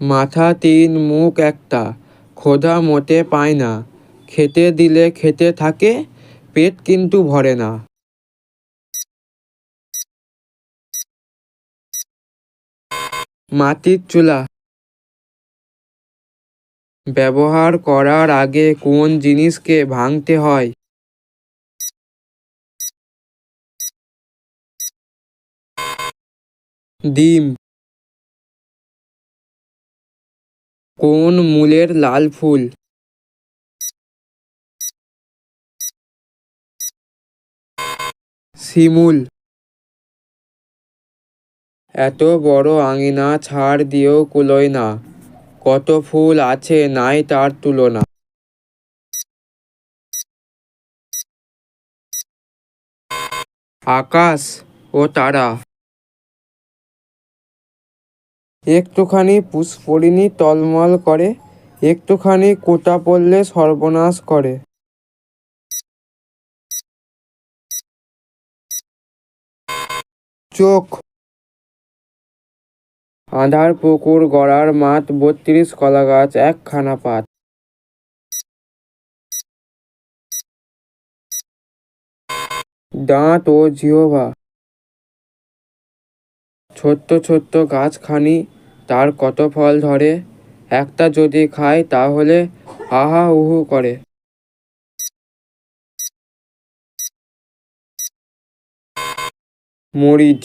মাথা, তিন, মুখ একটা। ক্ষুধা মোটে পায় না। খেতে দিলে খেতে থাকে, পেট কিন্তু ভরে না। মাটির চুলা। ব্যবহার করার আগে কোন জিনিসকে ভাঙতে হয়? ডিম। কোন মূলের লাল ফুল? শিমুল। এত বড় আঙিনা ছাড় দিয়েও কুলোয় না। কত ফুল আছে নাই তার তুলনা। আকাশ ও তারা। একটুখানি পুষ্পরিণী টলমল করে, একটুখানি কোটা পড়লে সর্বনাশ করে। চোখ। আধার পুকুর গড়ার মাঠ, বত্রিশ কলা গাছ একখানা পাত। দাঁত ও জিহবা। ছোট্ট ছোট্ট গাছখানি তার কত ফল ধরে? একটা যদি খায় তাহলে আহা উহু করে। মরিচ।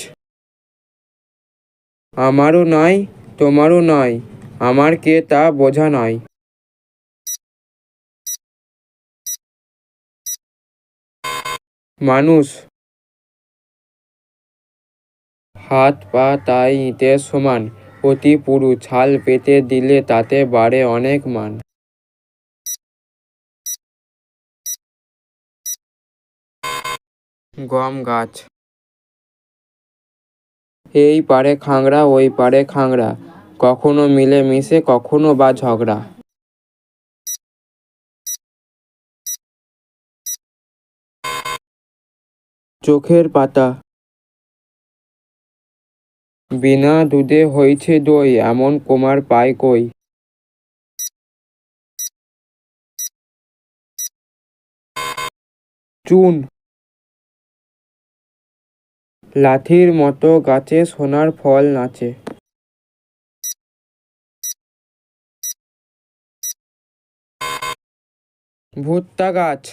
আমারও নাই, তোমারও নাই, আমার কে তা বোঝা নাই। মানুষ। হাত পা তাই ইটের সমান অতি পুরু ছাল পেতে দিলে তাতে বাড়ে অনেক মান। গম গাছ। এই পারে খাংড়া, ওই পারে খাংড়া। কখনো মিলে মিশে কখনো বা ঝগড়া। চোখের পাতা। বিনা দুধে হইছে দই, এমন কুমার পায় কই? চুন। লাঠির মতো গাছে সোনার ফল নাচে। ভুট্টা গাছ।